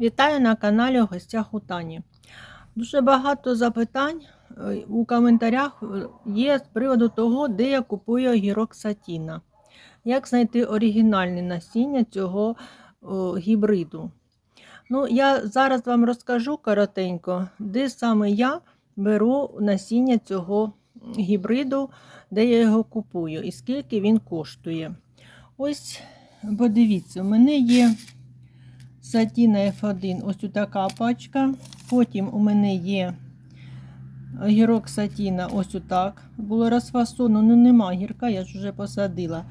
Вітаю на каналі в гостях у Тані. Дуже багато запитань е, у коментарях е, є з приводу того, де я купую огірок сатіна. Як знайти оригінальне насіння цього о, гібриду? Ну, я зараз вам розкажу коротенько, де саме я беру насіння цього гібриду, де я його купую і скільки він коштує. Ось, подивіться, у мене є Сатіна F1, ось така пачка. Потім у мене є гірок Сатіна, ось отак. Було розфасовано, ну нема гірка, я ж вже посадила.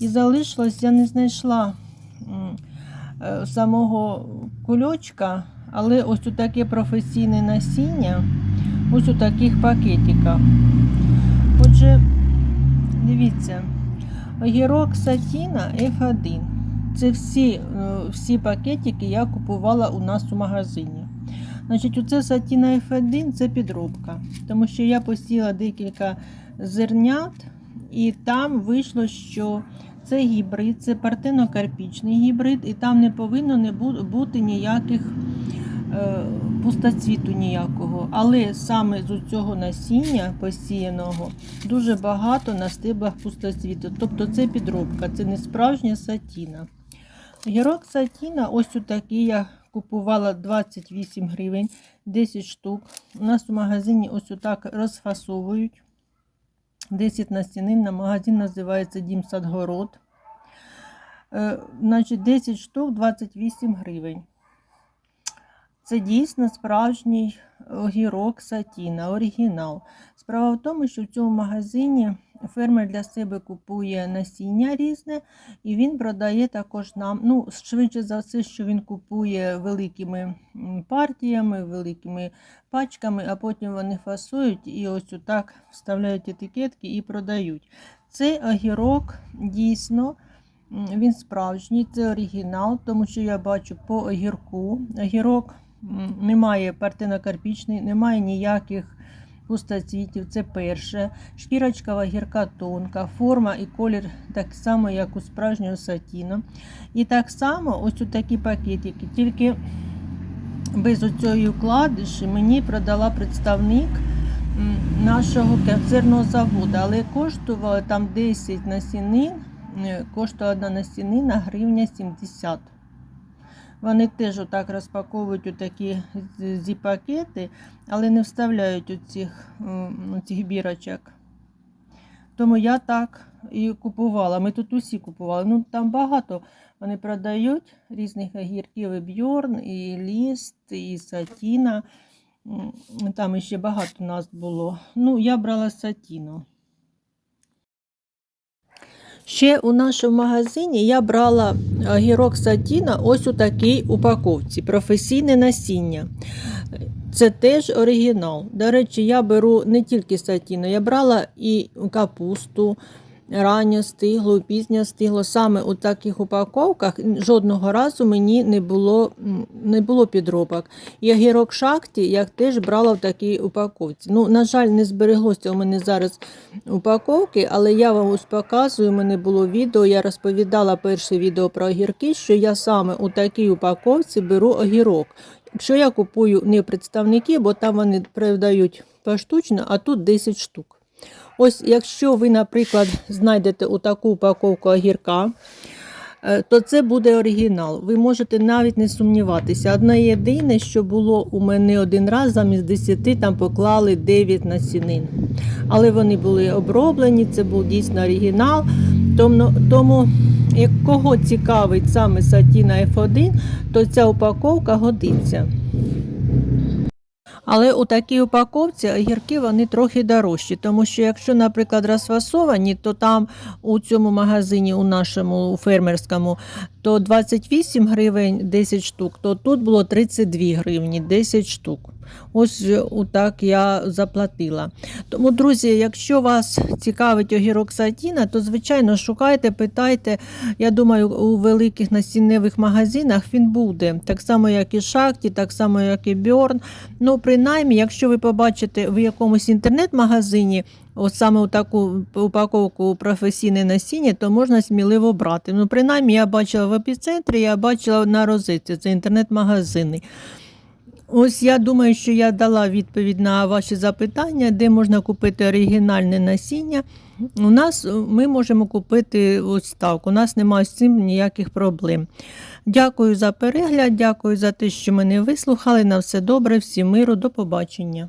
І залишилось, я не знайшла е, самого кульочка, але ось таке професійне насіння, ось у таких пакетиках. Отже, дивіться, огірок Сатіна F1. Це всі, е, всі пакетики я купувала у нас у магазині. Значить, оце Сатіна F1 це підробка, тому що я посіла декілька зернят, і там вийшло, що це гібрид, це партенокарпічний гібрид, і там не повинно не бути ніяких е, пустоцвіту ніякого. Але саме з цього насіння посіяного дуже багато на стеблах пустоцвіту. Тобто це підробка, це не справжня сатіна. Гірок сатіна, ось такий я купувала 28 гривень, 10 штук. У нас у магазині ось так розфасовують. 10 настінин, на магазин називається Дім Садгород. Е, значить, 10 штук 28 гривень. Це дійсно справжній огірок сатіна, оригінал. Справа в тому, що в цьому магазині фермер для себе купує насіння різне, і він продає також нам. Ну, швидше за все, що він купує великими партіями, великими пачками, а потім вони фасують і ось отак вставляють етикетки і продають. Цей огірок дійсно. Він справжній, це оригінал, тому що я бачу по огірку. Огірок немає партинокарпічний, немає ніяких пустоцвітів, це перше. Шкірочка в огірка тонка, форма і колір так само, як у справжнього сатіну. І так само ось у такі пакетики, тільки без оцієї вкладиші мені продала представник нашого концерного заводу, але коштувало там 10 насінин, е, коштувала одна насінина гривня 70. Вони теж отак розпаковують у такі зі-пакети, але не вставляють оцих, оцих бірочок. Тому я так і купувала. Ми тут усі купували. Ну там багато вони продають різних огірків, і бьорн, і ліст, і сатіна. Там ще багато нас було. Ну, я брала сатіну. Ще у нашому магазині я брала гірок сатіна ось у такій упаковці. Професійне насіння. Це теж оригінал. До речі, я беру не тільки сатіну, я брала і капусту, ранньо стигло, пізньо стигло. Саме у таких упаковках жодного разу мені не було, не було підробок. І огірок шахті я теж брала в такій упаковці. Ну, на жаль, не збереглося у мене зараз упаковки, але я вам ось показую, у мене було відео, я розповідала перше відео про огірки, що я саме у такій упаковці беру огірок. Якщо я купую не представники, бо там вони продають поштучно, а тут 10 штук. Ось, якщо ви, наприклад, знайдете у таку упаковку огірка, е, то це буде оригінал. Ви можете навіть не сумніватися. Одне єдине, що було у мене один раз, замість 10 там поклали 9 насінин. Але вони були оброблені, це був дійсно оригінал. Тому як кого цікавить саме Сатіна F1, то ця упаковка годиться. Але у такій упаковці огірки вони трохи дорожчі, тому що якщо, наприклад, розфасовані, то там у цьому магазині, у нашому у фермерському, то 28 гривень 10 штук, то тут було 32 гривні 10 штук. Ось е, отак я заплатила. Тому, друзі, якщо вас цікавить огірок сатіна, то звичайно шукайте, питайте. Я думаю, у великих насінневих магазинах він буде. Так само, як і Шахті, так само, як і Бьорн. Ну, принаймні, якщо ви побачите в якомусь інтернет-магазині саме у таку упаковку професійне насіння, то можна сміливо брати. Ну, принаймні, я бачила в епіцентрі, я бачила на розетці, це інтернет-магазини. Ось я думаю, що я дала відповідь на ваші запитання, де можна купити оригінальне насіння. У нас ми можемо купити ось так. У нас немає з цим ніяких проблем. Дякую за перегляд, дякую за те, що мене вислухали. На все добре, всім миру, до побачення.